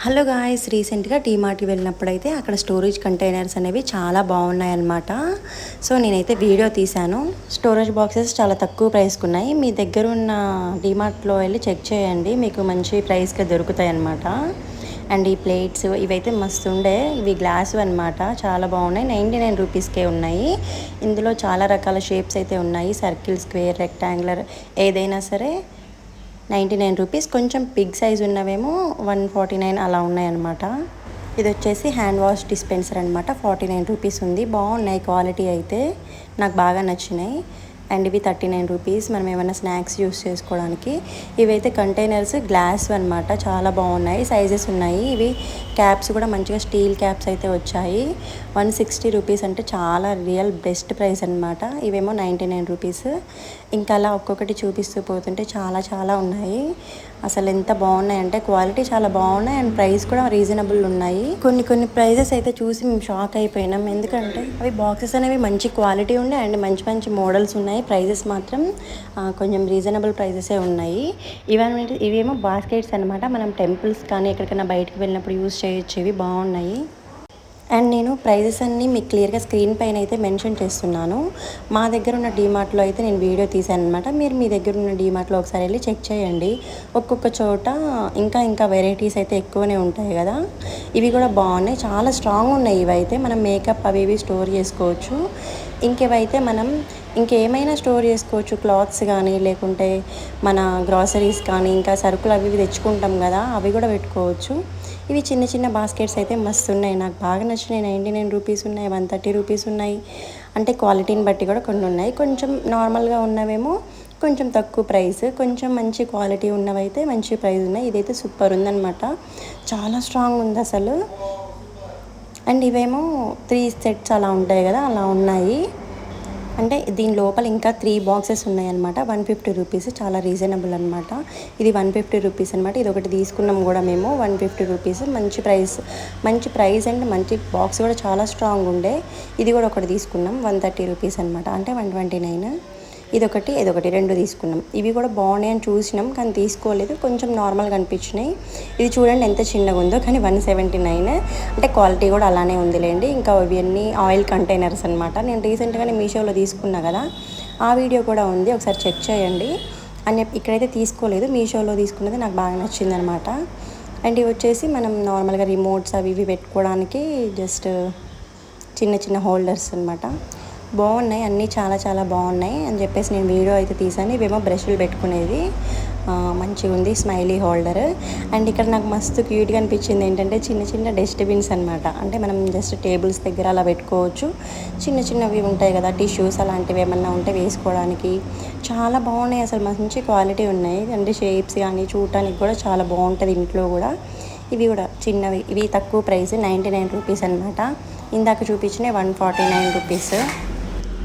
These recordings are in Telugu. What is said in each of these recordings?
హలో గాయస్ రీసెంట్గా డీమార్ట్కి వెళ్ళినప్పుడైతే అక్కడ స్టోరేజ్ కంటైనర్స్ అనేవి చాలా బాగున్నాయి అన్నమాట సో నేనైతే వీడియో తీశాను. స్టోరేజ్ బాక్సెస్ చాలా తక్కువ ప్రైస్కి ఉన్నాయి మీ దగ్గర ఉన్న డీమార్ట్లో వెళ్ళి చెక్ చేయండి. మీకు మంచి ప్రైస్కి దొరుకుతాయి అన్నమాట అండ్ ఈ ప్లేట్స్ ఇవైతే మస్తు ఉండే ఇవి గ్లాస్ అన్నమాట. చాలా బాగున్నాయి. నైంటీ నైన్ రూపీస్కే ఉన్నాయి. ఇందులో చాలా రకాల షేప్స్ అయితే ఉన్నాయి. సర్కిల్ స్క్వేర్ రెక్టాంగులర్ ఏదైనా సరే. Ninety nine rupees. కొంచెం బిగ్ సైజ్ ఉన్నవేమో వన్ ఫార్టీ నైన్ అలా ఉన్నాయన్నమాట. ఇది వచ్చేసి హ్యాండ్ వాష్ డిస్పెన్సర్ అనమాట ఫార్టీ నైన్ రూపీస్ ఉంది. బాగున్నాయి క్వాలిటీ అయితే. నాకు బాగా నచ్చినాయి. అండ్ ఇవి థర్టీ నైన్ రూపీస్. మనం ఏమైనా స్నాక్స్ యూస్ చేసుకోవడానికి. ఇవైతే కంటైనర్స్ గ్లాస్ అనమాట చాలా బాగున్నాయి. సైజెస్ ఉన్నాయి. ఇవి క్యాప్స్ కూడా మంచిగా స్టీల్ క్యాప్స్ అయితే వచ్చాయి. వన్ సిక్స్టీ రూపీస్ అంటే చాలా రియల్ బెస్ట్ ప్రైస్ అనమాట ఇవేమో నైంటీ నైన్ రూపీస్. ఇంకా అలా ఒక్కొక్కటి చూపిస్తూ పోతుంటే చాలా చాలా ఉన్నాయి. అసలు ఎంత బాగున్నాయి అంటే క్వాలిటీ చాలా బాగున్నాయి అండ్ ప్రైస్ కూడా రీజనబుల్ ఉన్నాయి. కొన్ని కొన్ని ప్రైజెస్ అయితే చూసి మేము షాక్ అయిపోయినాం. ఎందుకంటే అవి బాక్సెస్ అనేవి మంచి క్వాలిటీ ఉండే అండ్ మంచి మంచి మోడల్స్ ఉన్నాయి. ప్రైజెస్ మాత్రం కొంచెం రీజనబుల్ ప్రైజెసే ఉన్నాయి. ఇవన్నీ ఇవేమో బాస్కెట్స్ అనమాట మనం టెంపుల్స్ కానీ ఎక్కడికైనా బయటకు వెళ్ళినప్పుడు యూస్ చేయొచ్చు ఇవి బాగున్నాయి. అండ్ నేను ప్రైజెస్ అన్నీ మీకు క్లియర్గా స్క్రీన్ పైన అయితే మెన్షన్ చేస్తున్నాను. మా దగ్గర ఉన్న డీమార్ట్లో అయితే నేను వీడియో తీసాను అనమాట మీరు మీ దగ్గర ఉన్న డీమార్ట్లో ఒకసారి వెళ్ళి చెక్ చేయండి. ఒక్కొక్క చోట ఇంకా ఇంకా వెరైటీస్ అయితే ఎక్కువనే ఉంటాయి కదా. ఇవి కూడా బాగున్నాయి. చాలా స్ట్రాంగ్ ఉన్నాయి ఇవైతే. మనం మేకప్ అవి ఇవి స్టోర్ చేసుకోవచ్చు. ఇంకేవైతే మనం ఇంకేమైనా స్టోర్ చేసుకోవచ్చు. క్లాత్స్ కానీ లేకుంటే మన గ్రాసరీస్ కానీ ఇంకా సరుకులు అవి ఇవి తెచ్చుకుంటాం కదా అవి కూడా పెట్టుకోవచ్చు. ఇవి చిన్న చిన్న బాస్కెట్స్ అయితే మస్తు ఉన్నాయి. నాకు బాగా నచ్చినాయి. నైంటీ నైన్ రూపీస్ ఉన్నాయి. వన్ థర్టీ రూపీస్ ఉన్నాయి. అంటే క్వాలిటీని బట్టి కూడా కొన్ని ఉన్నాయి. కొంచెం నార్మల్గా ఉన్నవేమో కొంచెం తక్కువ ప్రైస్ కొంచెం మంచి క్వాలిటీ ఉన్నవైతే మంచి ప్రైస్ ఉన్నాయి. ఇదైతే సూపర్ ఉందన్నమాట. చాలా స్ట్రాంగ్ ఉంది అసలు. అండ్ ఇవేమో త్రీ సెట్స్ అలా ఉంటాయి కదా అలా ఉన్నాయి. అంటే దీని లోపల ఇంకా త్రీ బాక్సెస్ ఉన్నాయన్నమాట. వన్ ఫిఫ్టీ రూపీస్ చాలా రీజనబుల్ అనమాట ఇది వన్ ఫిఫ్టీ రూపీస్ అనమాట ఇది ఒకటి తీసుకున్నాం కూడా మేము. వన్ ఫిఫ్టీ రూపీస్ మంచి ప్రైస్ మంచి ప్రైస్ అండ్ మంచి బాక్స్ కూడా చాలా స్ట్రాంగ్ ఉండే. ఇది కూడా ఒకటి తీసుకున్నాం. వన్ థర్టీ రూపీస్ అనమాట అంటే వన్ ట్వంటీ నైన్ ఇదొకటి ఇదొకటి. రెండు తీసుకున్నాం. ఇవి కూడా బాగున్నాయి అని చూసినాం కానీ తీసుకోలేదు. కొంచెం నార్మల్గా అనిపించినాయి. ఇది చూడండి ఎంత చిన్నగా ఉందో కానీ వన్ సెవెంటీ నైన్. అంటే క్వాలిటీ కూడా అలానే ఉందిలేండి. ఇంకా ఇవన్నీ ఆయిల్ కంటైనర్స్ అనమాట నేను రీసెంట్గానే మీషోలో తీసుకున్నా కదా. ఆ వీడియో కూడా ఉంది. ఒకసారి చెక్ చేయండి. అని ఇక్కడైతే తీసుకోలేదు. మీషోలో తీసుకున్నది నాకు బాగా నచ్చిందనమాట అండ్ ఇవి వచ్చేసి మనం నార్మల్గా రిమోట్స్ అవి ఇవి పెట్టుకోవడానికి జస్ట్ చిన్న చిన్న హోల్డర్స్ అనమాట బాగున్నాయి అన్నీ చాలా చాలా బాగున్నాయి అని చెప్పేసి నేను వీడియో అయితే తీసాను ఇవేమో బ్రష్లు పెట్టుకునేది మంచిగా ఉంది స్మైలీ హోల్డర్. అండ్ ఇక్కడ నాకు మస్తు క్యూట్గా అనిపించింది ఏంటంటే చిన్న చిన్న డస్ట్బిన్స్ అనమాట అంటే మనం జస్ట్ టేబుల్స్ దగ్గర అలా పెట్టుకోవచ్చు. చిన్న చిన్నవి ఉంటాయి కదా టిష్యూస్ అలాంటివి ఏమన్నా ఉంటే వేసుకోవడానికి. చాలా బాగున్నాయి అసలు మంచి క్వాలిటీ ఉన్నాయి. అంటే షేప్స్ కానీ చూడటానికి కూడా చాలా బాగుంటుంది ఇంట్లో కూడా. ఇవి కూడా చిన్నవి ఇవి తక్కువ ప్రైస్ నైంటీ నైన్ రూపీస్ అనమాట ఇందాక చూపించినవి వన్ ఫార్టీ నైన్ రూపీస్.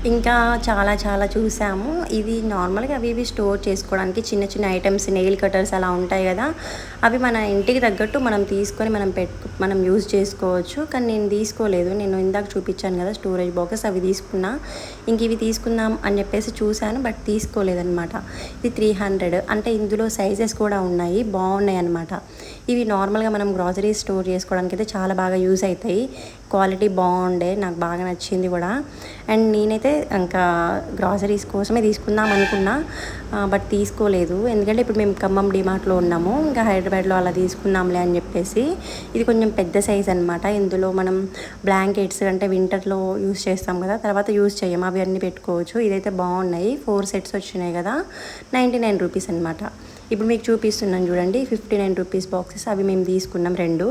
ఇంకా చాలా చాలా చూసాము. ఇవి నార్మల్గా అవి ఇవి స్టోర్ చేసుకోవడానికి చిన్న చిన్న ఐటమ్స్ నెయిల్ కటర్స్ అలా ఉంటాయి కదా. అవి మన ఇంటికి తగ్గట్టు మనం తీసుకొని మనం పెట్టు మనం యూజ్ చేసుకోవచ్చు. కానీ నేను తీసుకోలేదు. నేను ఇందాక చూపించాను కదా స్టోరేజ్ బాక్సెస్ అవి తీసుకున్నా. ఇంక ఇవి తీసుకుందాం అని చెప్పేసి చూశాను బట్ తీసుకోలేదన్నమాట. ఇది త్రీ హండ్రెడ్. అంటే ఇందులో సైజెస్ కూడా ఉన్నాయి. బాగున్నాయి అనమాట ఇవి నార్మల్గా మనం గ్రాసరీ స్టోర్ చేసుకోవడానికి అయితే చాలా బాగా యూజ్ అవుతాయి. క్వాలిటీ బాగుండే. నాకు బాగా నచ్చింది కూడా. అండ్ నేనైతే ఇంకా గ్రాసరీస్ కోసమే తీసుకుందాం అనుకున్నా బట్ తీసుకోలేదు. ఎందుకంటే ఇప్పుడు మేము ఖమ్మం డిమార్ట్లో ఉన్నాము ఇంకా హైదరాబాద్లో అలా తీసుకుందాంలే అని చెప్పేసి ఇది కొంచెం పెద్ద సైజ్ అనమాట ఇందులో మనం బ్లాంకెట్స్ అంటే వింటర్లో యూస్ చేస్తాం కదా తర్వాత యూస్ చేయం అవి అన్నీ పెట్టుకోవచ్చు. ఇదైతే బాగున్నాయి ఫోర్ సెట్స్ వచ్చినాయి కదా నైంటీ నైన్ రూపీస్ అనమాట ఇప్పుడు మీకు చూపిస్తున్నాను చూడండి ఫిఫ్టీ నైన్ రూపీస్ బాక్సెస్ అవి మేము తీసుకున్నాం రెండు.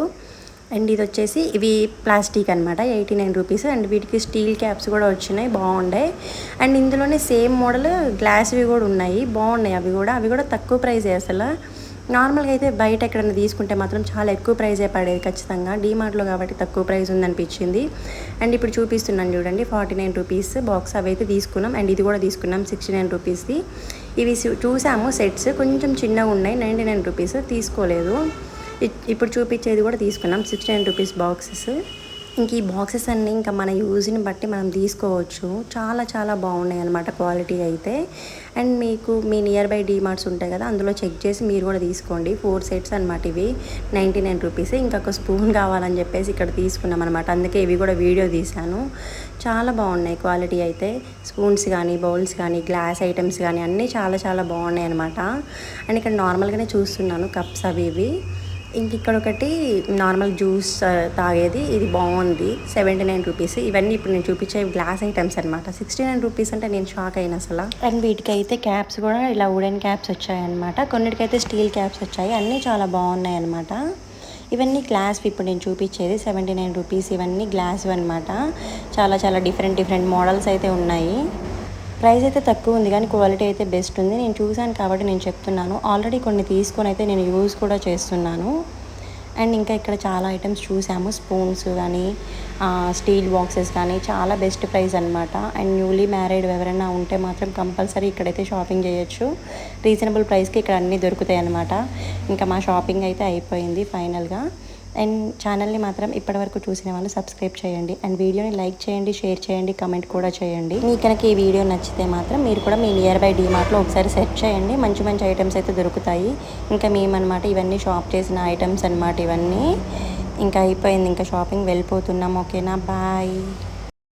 అండ్ ఇది వచ్చేసి ఇవి ప్లాస్టిక్ అనమాట ఎయిటీ నైన్ రూపీస్. అండ్ వీటికి స్టీల్ క్యాప్స్ కూడా వచ్చినాయి బాగున్నాయి అండ్ ఇందులోనే సేమ్ మోడల్ గ్లాస్వి కూడా ఉన్నాయి బాగున్నాయి అవి కూడా. అవి కూడా తక్కువ ప్రైజే అసలు. నార్మల్గా అయితే బయట ఎక్కడైనా తీసుకుంటే మాత్రం చాలా ఎక్కువ ప్రైజే పడేది ఖచ్చితంగా. డీమార్ట్లో కాబట్టి తక్కువ ప్రైస్ ఉందనిపించింది. అండ్ ఇప్పుడు చూపిస్తున్నాను చూడండి ఫార్టీ నైన్ రూపీస్ బాక్స్ అవి అయితే తీసుకున్నాం. అండ్ ఇది కూడా తీసుకున్నాం సిక్స్టీ నైన్ రూపీస్ది. ఇవి చూసాము సెట్స్ కొంచెం చిన్నగా ఉన్నాయి నైంటీ నైన్ రూపీస్ తీసుకోలేదు. ఇప్పుడు చూపించేది కూడా తీసుకున్నాం. సిక్స్టీ నైన్ రూపీస్ బాక్సెస్ ఇంక ఈ బాక్సెస్ అన్నీ ఇంకా మన యూజ్ని బట్టి మనం తీసుకోవచ్చు. చాలా చాలా బాగున్నాయి అనమాట క్వాలిటీ అయితే. అండ్ మీకు మీ నియర్ బై డీమార్ట్స్ ఉంటాయి కదా అందులో చెక్ చేసి మీరు కూడా తీసుకోండి. ఫోర్ సెట్స్ అనమాట ఇవి. నైంటీ నైన్ రూపీస్ ఇంకొక స్పూన్ కావాలని చెప్పేసి ఇక్కడ తీసుకున్నాం అనమాట అందుకే ఇవి కూడా వీడియో తీశాను. చాలా బాగున్నాయి క్వాలిటీ అయితే. స్పూన్స్ కానీ బౌల్స్ కానీ గ్లాస్ ఐటమ్స్ కానీ అన్నీ చాలా చాలా బాగున్నాయి అనమాట అండ్ ఇక్కడ నార్మల్గానే చూస్తున్నాను కప్స్ అవి ఇవి. ఇంక ఇక్కడ ఒకటి నార్మల్ జ్యూస్ తాగేది. ఇది బాగుంది. Seventy nine rupees. ఇవన్నీ ఇప్పుడు నేను చూపించే గ్లాస్ ఐటమ్స్ అనమాట సిక్స్టీ నైన్ రూపీస్ అంటే నేను షాక్ అయిన అసలు. అండ్ వీటికైతే క్యాప్స్ కూడా ఇలా వుడెన్ క్యాప్స్ వచ్చాయి అనమాట కొన్నిటికైతే స్టీల్ క్యాప్స్ వచ్చాయి. అన్నీ చాలా బాగున్నాయి అనమాట ఇవన్నీ గ్లాస్ ఇప్పుడు నేను చూపించేది. సెవెంటీ నైన్ రూపీస్ ఇవన్నీ గ్లాస్ అనమాట చాలా చాలా డిఫరెంట్ డిఫరెంట్ మోడల్స్ అయితే ఉన్నాయి. ప్రైస్ అయితే తక్కువ ఉంది కానీ క్వాలిటీ అయితే బెస్ట్ ఉంది. నేను చూశాను కాబట్టి నేను చెప్తున్నాను. ఆల్రెడీ కొన్ని తీసుకొని అయితే నేను యూజ్ కూడా చేస్తున్నాను. అండ్ ఇంకా ఇక్కడ చాలా ఐటమ్స్ చూసాము. స్పూన్స్ కానీ స్టీల్ బాక్సెస్ కానీ చాలా బెస్ట్ ప్రైస్ అనమాట అండ్ న్యూలీ మ్యారీడ్ ఎవరైనా ఉంటే మాత్రం కంపల్సరీ ఇక్కడైతే షాపింగ్ చేయొచ్చు. రీజనబుల్ ప్రైస్కి ఇక్కడ అన్నీ దొరుకుతాయి అనమాట ఇంకా మా షాపింగ్ అయితే అయిపోయింది ఫైనల్గా. అండ్ ఛానల్ని మాత్రం ఇప్పటివరకు చూసిన వాళ్ళు సబ్స్క్రైబ్ చేయండి. అండ్ వీడియోని లైక్ చేయండి షేర్ చేయండి కమెంట్ కూడా చేయండి. మీకు కనుక ఈ వీడియో నచ్చితే మాత్రం మీరు కూడా మీ నియర్ బై డీమార్ట్లో ఒకసారి సెర్చ్ చేయండి. మంచి మంచి ఐటమ్స్ అయితే దొరుకుతాయి. ఇంకా మేమన్నమాట ఇవన్నీ షాప్ చేసిన ఐటమ్స్ అన్నమాట ఇవన్నీ. ఇంకా అయిపోయింది. ఇంకా షాపింగ్ వెళ్ళిపోతున్నాం. ఓకేనా? బాయ్